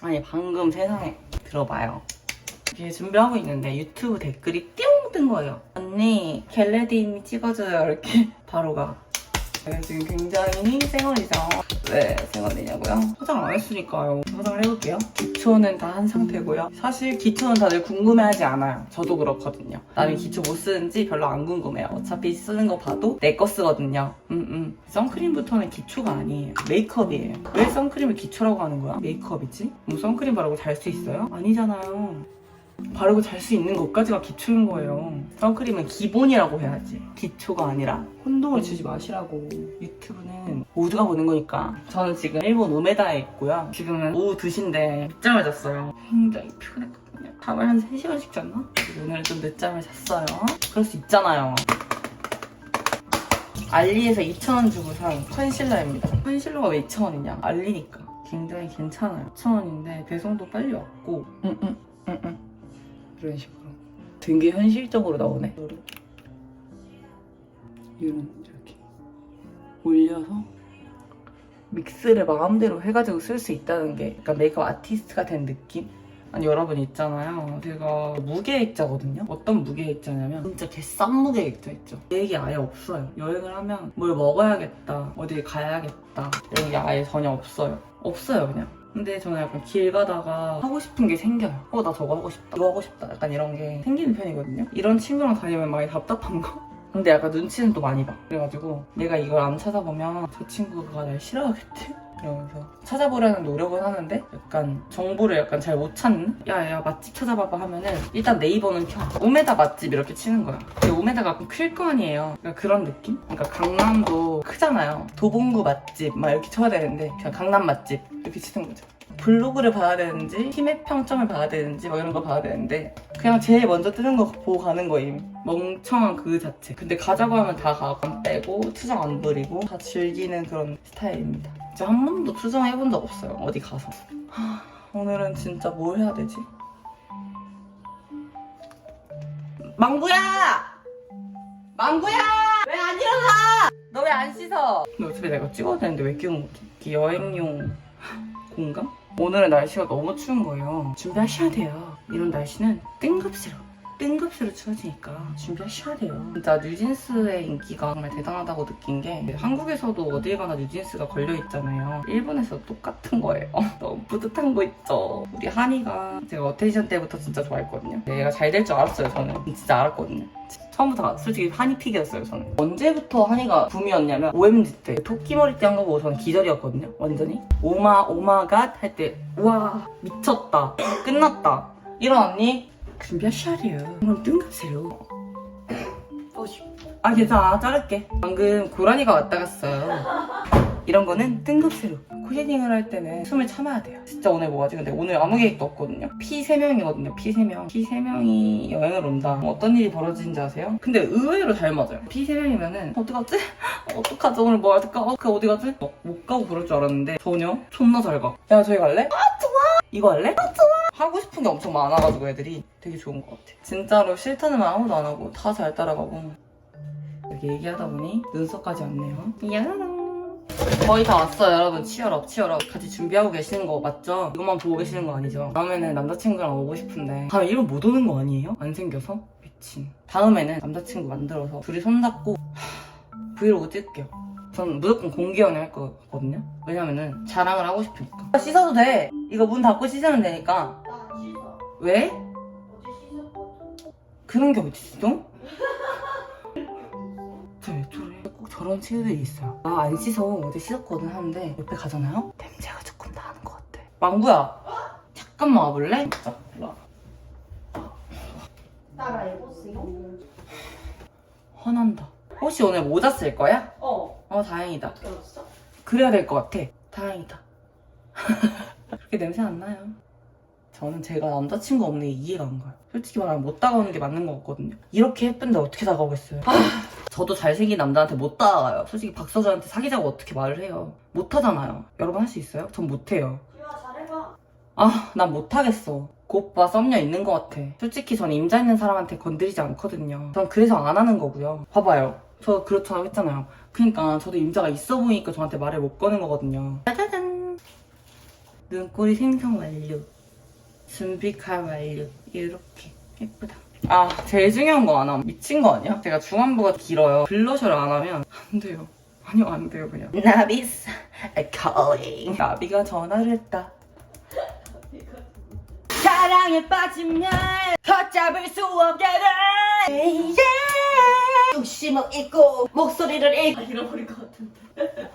아니 방금 세상에 들어봐요. 이게 준비하고 있는데 유튜브 댓글이 띵뜬 거예요. 언니 겟레디미 찍어줘요 이렇게 바로 가. 제가 지금 굉장히 생얼이죠. 왜 생얼이냐고요? 화장 안 했으니까요. 화장을 해볼게요. 기초는 다 한 상태고요. 사실 기초는 다들 궁금해하지 않아요. 저도 그렇거든요. 나는 기초 못 쓰는지 별로 안 궁금해요. 어차피 쓰는 거 봐도 내 거 쓰거든요. 음, 음. 선크림부터는 기초가 아니에요. 메이크업이에요. 왜 선크림을 기초라고 하는 거야? 메이크업이지? 뭐 선크림 바르고 잘 수 있어요? 아니잖아요. 바르고 잘 수 있는 것까지가 기초인 거예요. 선크림은 기본이라고 해야지. 기초가 아니라 혼동을 주지 마시라고. 유튜브는 모두가 보는 거니까. 저는 지금 일본 우메다에 있고요. 지금은 오후 2시인데 늦잠을 잤어요. 굉장히 피곤했거든요. 밤을 한 3시간씩 잤나? 오늘은 좀 늦잠을 잤어요. 그럴 수 있잖아요. 알리에서 2,000원 주고 산 컨실러입니다. 컨실러가 왜 2,000원이냐? 알리니까. 굉장히 괜찮아요. 2,000원인데 배송도 빨리 왔고. 응, 응, 응, 응. 이런 식으로. 되게 현실적으로 나오네. 이런 이렇게 올려서 믹스를 마음대로 해가지고 쓸 수 있다는 게 약간 메이크업 아티스트가 된 느낌? 아니 여러분 있잖아요. 제가 무계획자거든요. 어떤 무계획자냐면 진짜 개싼 무계획자 있죠. 계획이 아예 없어요. 여행을 하면 뭘 먹어야겠다 어디 가야겠다. 이런 게 아예 전혀 없어요. 없어요 그냥 근데 저는 약간 길 가다가 하고 싶은 게 생겨요. 어, 나 저거 하고 싶다. 이거 하고 싶다. 약간 이런 게 생기는 편이거든요. 이런 친구랑 다니면 많이 답답한 거? 근데 약간 눈치는 또 많이 봐. 그래가지고 내가 이걸 안 찾아보면 저 친구가 날 싫어하겠지? 이러면서 찾아보려는 노력은 하는데 약간 정보를 약간 잘 못 찾는? 야야 맛집 찾아봐봐 하면은 일단 네이버는 켜. 오메다 맛집 이렇게 치는 거야. 근데 오메다가 아니에요. 그러니까 그런 느낌? 그러니까 강남도 크잖아요. 도봉구 맛집 막 이렇게 쳐야 되는데 그냥 강남 맛집 이렇게 치는 거죠. 블로그를 봐야 되는지 팀의 평점을 봐야 되는지 막 이런 거 봐야 되는데 그냥 제일 먼저 뜨는 거 보고 가는 거임 멍청한 그 자체 근데 가자고 하면 다 가고 안 빼고 투정 안 부리고 다 즐기는 그런 스타일입니다 진짜 한 번도 투정해본 적 없어요 어디 가서 하, 오늘은 진짜 뭘 해야 되지? 망구야! 망구야! 왜 안 일어나! 너 왜 안 씻어? 근데 어차피 내가 찍어야 되는데 왜 끼운 거지? 여행용 공감? 오늘은 날씨가 너무 추운 거예요. 준비하셔야 돼요. 이런 날씨는 뜬금스러. 뜬금스러 추워지니까 준비하셔야 돼요. 진짜 뉴진스의 인기가 정말 대단하다고 느낀 게 한국에서도 어딜 가나 뉴진스가 걸려있잖아요. 일본에서 똑같은 거예요. 너무 뿌듯한 거 있죠. 우리 한이가 제가 어텐션 때부터 진짜 좋아했거든요. 얘가 잘 될 줄 알았어요, 저는. 진짜 알았거든요. 처음부터 솔직히 한이 픽이었어요, 저는. 언제부터 한이가 붐이었냐면 OMG 때 토끼머리 때 한 거 보고 저는 기절이었거든요, 완전히. 오마, 오마갓 할 때 우와 미쳤다, 끝났다. 이런 언니 준비하셔야 돼요. 이건 뜬금새요. 어휴. 아 괜찮아, 자를게. 방금 고라니가 왔다 갔어요. 이런 거는 뜬금새로. 코디딩을 할 때는 숨을 참아야 돼요. 진짜 오늘 뭐하지? 근데 오늘 아무 계획도 없거든요. P 3명이거든요. P 3명. P 3명이 여행을 온다. 어떤 일이 벌어지는지 아세요? 근데 의외로 잘 맞아요. P 3명이면은 어떡하지? 어떡하지? 오늘 뭐 할까? 어, 그 어디 가지? 어, 못 가고 그럴 줄 알았는데 전혀 존나 잘 가. 야 저희 갈래? 아 좋아! 이거 할래? 아 좋아! 하고 싶은 게 엄청 많아가지고 애들이 되게 좋은 것 같아. 진짜로 싫다는 말 아무도 안 하고 다 잘 따라가고 이렇게 얘기하다 보니 눈썹까지 왔네요. 야 거의 다 왔어요 여러분 치열업 치열업 같이 준비하고 계시는 거 맞죠? 이것만 보고 계시는 거 아니죠? 다음에는 남자친구랑 오고 싶은데 다음에 일본 못 오는 거 아니에요? 안 생겨서? 미친 다음에는 남자친구 만들어서 둘이 손잡고 하, 브이로그 찍을게요 전 무조건 공개 연애 할 거거든요 왜냐면은 자랑을 하고 싶으니까 씻어도 돼 이거 문 닫고 씻으면 되니까. 왜? 어제 씻었거든. 그런 게 어딨어? 저왜 저래? 꼭 저런 친구들이 있어요. 아, 안 씻어. 어제 씻었거든 하는데 옆에 가잖아요? 냄새가 조금 나는 것 같아. 망구야! 잠깐만 와볼래? 자, 일로 와. 따라 해보세요. 화난다. 혹시 오늘 모자 쓸 거야? 어. 어, 다행이다. 들었어? 그래야 될 것 같아. 다행이다. 그렇게 냄새 안 나요. 저는 제가 남자친구 없는 게 이해가 안 가요. 솔직히 말하면 못 다가오는 게 맞는 것 같거든요. 이렇게 예쁜데 어떻게 다가오겠어요? 아, 저도 잘생긴 남자한테 못 다가가요. 솔직히 박서준한테 사귀자고 어떻게 말을 해요. 못 하잖아요. 여러분 할 수 있어요? 전 못해요. 지우야 잘해봐. 아, 난 못하겠어. 그 오빠 썸녀 있는 것 같아. 솔직히 전 임자 있는 사람한테 건드리지 않거든요. 전 그래서 안 하는 거고요. 봐봐요. 저 그렇다고 했잖아요. 그러니까 저도 임자가 있어 보이니까 저한테 말을 못 거는 거거든요. 짜자잔. 눈꼬리 생성 완료. 완료. 이렇게 예쁘다. 아 제일 중요한 거 안 하면 미친 거 아니야? 제가 중안부가 길어요. 블러셔를 안 하면 안 돼요. 아니요 안 돼요 그냥. 나비스 calling. 나비가 전화를 했다. 사랑에 빠지면 걷잡을 수 없게 돼. 욕심을 잊고 목소리를 잃고 아, 잃어버릴 것 같은데.